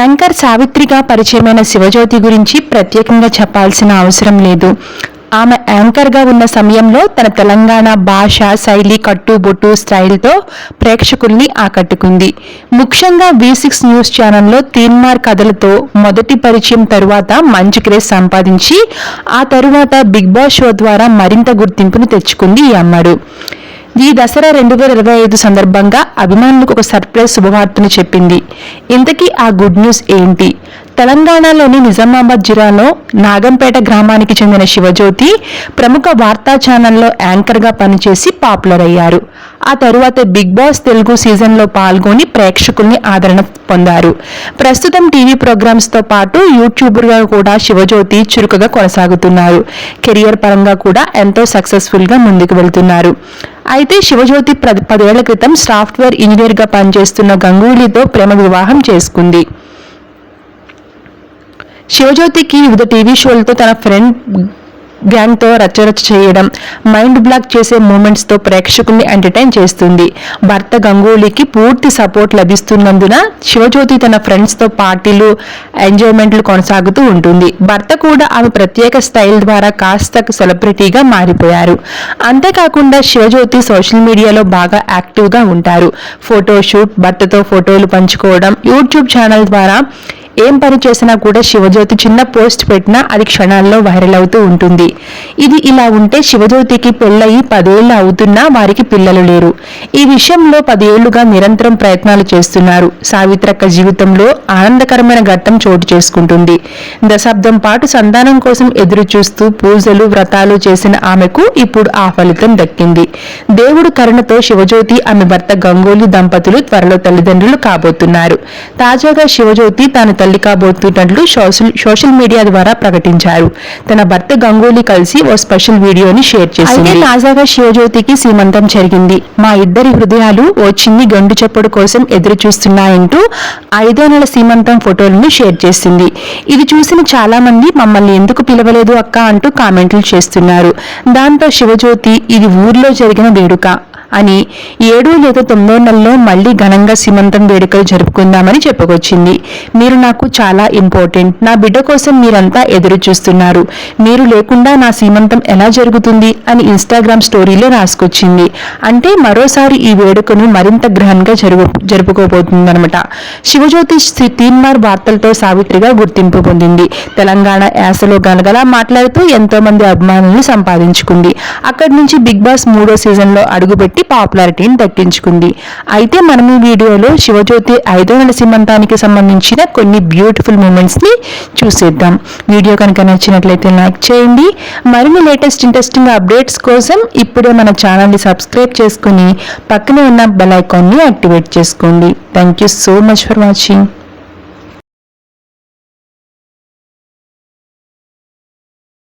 Anchor సావిత్రిగా పరిచయమైన శివజ్యోతి గురించి ప్రత్యేకంగా చెప్పాల్సిన అవసరం లేదు. ఆమె యాంకర్గా ఉన్న సమయంలో తన తెలంగాణ భాష శైలి కట్టుబొట్టు స్టైల్తో ప్రేక్షకుల్ని ఆకట్టుకుంది. ముఖ్యంగా వి సిక్స్ న్యూస్ ఛానల్లో తీన్మార్ కథలతో మొదటి పరిచయం తరువాత మంచి క్రేజ్ సంపాదించి ఆ తరువాత బిగ్ బాస్ షో ద్వారా మరింత గుర్తింపును తెచ్చుకుంది ఈ అమ్మడు. ఈ దసరా రెండు వేల ఇరవై ఐదు సందర్భంగా అభిమానులకు ఒక సర్ప్రైజ్ శుభవార్తను చెప్పింది. ఇంతకీ ఆ గుడ్ న్యూస్ ఏంటి? తెలంగాణలోని నిజామాబాద్ జిల్లాలో నాగంపేట గ్రామానికి చెందిన శివజ్యోతి ప్రముఖ వార్తా ఛానల్లో యాంకర్గా పనిచేసి పాపులర్ అయ్యారు. ఆ తరువాత బిగ్ బాస్ తెలుగు సీజన్లో పాల్గొని ప్రేక్షకుల్ని ఆదరణ పొందారు. ప్రస్తుతం టీవీ ప్రోగ్రామ్స్తో పాటు యూట్యూబర్గా కూడా శివజ్యోతి చురుకుగా కొనసాగుతున్నారు. కెరియర్ పరంగా కూడా ఎంతో సక్సెస్ఫుల్గా ముందుకు వెళ్తున్నారు. అయితే శివజ్యోతి ప్ర- పదేళ్ళ క్రితం సాఫ్ట్వేర్ ఇంజనీర్గా పనిచేస్తున్న గంగూలీతో ప్రేమ వివాహం చేసుకుంది. శివజ్యోతికి వివిధ టీవీ షోలతో తన ఫ్రెండ్ గ్యాంగ్తో రచ్చరచ్చ చేయడం మైండ్ బ్లాక్ చేసే మూమెంట్స్తో ప్రేక్షకుల్ని ఎంటర్టైన్ చేస్తుంది. భర్త గంగూలీకి పూర్తి సపోర్ట్ లభిస్తున్నందున శివజ్యోతి తన ఫ్రెండ్స్తో పార్టీలు ఎంజాయ్మెంట్లు కొనసాగుతూ ఉంటుంది. భర్త కూడా ఆమె ప్రత్యేక స్టైల్ ద్వారా కాస్త సెలబ్రిటీగా మారిపోయారు. అంతేకాకుండా శివజ్యోతి సోషల్ మీడియాలో బాగా యాక్టివ్గా ఉంటారు. ఫోటోషూట్ భర్తతో ఫోటోలు పంచుకోవడం యూట్యూబ్ ఛానల్ ద్వారా ఏం పని చేసినా కూడా శివజ్యోతి చిన్న పోస్ట్ పెట్టినా అది క్షణాల్లో వైరల్ అవుతూ ఉంటుంది. ఇది ఇలా ఉంటే శివజ్యోతికి పెళ్ళయి పదేళ్ళు అవుతున్నా వారికి పిల్లలు లేరు. ఈ విషయంలో పదేళ్ళుగా నిరంతరం ప్రయత్నాలు చేస్తున్నారు. సావిత్రక్క జీవితంలో ఆనందకరమైన ఘట్టం చోటు చేసుకుంటుంది. దశాబ్దం పాటు సంతానం కోసం ఎదురు చూస్తూ పూజలు వ్రతాలు చేసిన ఆమెకు ఇప్పుడు ఆ ఫలితం దక్కింది. దేవుడు కరుణతో శివజ్యోతి ఆమె భర్త గంగోలి దంపతులు త్వరలో తల్లిదండ్రులు కాబోతున్నారు. తాజాగా శివజ్యోతి తాను తల్లి కాబోతున్నట్లు సోషల్ సోషల్ మీడియా ద్వారా ప్రకటించారు. తన భర్త గంగూలీ కలిసి ఓ స్పెషల్ వీడియోని షేర్ చేసింది. తాజాగా శివజ్యోతికి సీమంతం జరిగింది. మా ఇద్దరి హృదయాలు ఓ చిన్ని గండు చప్పుడు కోసం ఎదురు చూస్తున్నాయంటూ ఐదో నెల సీమంతం ఫోటోలను షేర్ చేసింది. ఇది చూసిన చాలా మంది మమ్మల్ని ఎందుకు పిలవలేదు అక్క అంటూ కామెంట్లు చేస్తున్నారు. దాంతో శివజ్యోతి ఇది ఊర్లో జరిగిన వేడుక. అని ఏడు లేదా తొమ్మిదో నెలలో మళ్ళీ ఘనంగా సీమంతం వేడుకలు జరుపుకుందామని చెప్పుకొచ్చింది. మీరు నాకు చాలా ఇంపార్టెంట్ నా బిడ్డ కోసం మీరంతా ఎదురు చూస్తున్నారు. మీరు లేకుండా నా సీమంతం ఎలా జరుగుతుంది అని ఇన్స్టాగ్రామ్ స్టోరీలో రాసుకొచ్చింది. అంటే మరోసారి ఈ వేడుకను మరింత గ్రహంగా జరుగు జరుపుకోబోతుందనమాట శివజ్యోతి శ్రీ తీన్మార్ వార్తలతో సావిత్రిగా గుర్తింపు పొందింది. తెలంగాణ యాసలో గలగలా మాట్లాడుతూ ఎంతో మంది అభిమానులను సంపాదించుకుంది. అక్కడి నుంచి బిగ్ బాస్ మూడో సీజన్లో అడుగుపెట్టి అడుగుపెట్టి పాపులారిటీని దక్కించుకుంది. అయితే మనం ఈ వీడియోలో శివజ్యోతి ఐదో నరసింహంతానికి సంబంధించిన కొన్ని బ్యూటిఫుల్ మూమెంట్స్ని చూసేద్దాం. వీడియో కనుక నచ్చినట్లయితే లైక్ చేయండి. మరిన్ని లేటెస్ట్ ఇంట్రెస్టింగ్ అప్డేట్స్ కోసం ఇప్పుడే మన ఛానల్ని సబ్స్క్రైబ్ చేసుకుని పక్కనే ఉన్న బెల్ ఐకాన్ని యాక్టివేట్ చేసుకోండి. Thank you so much for watching.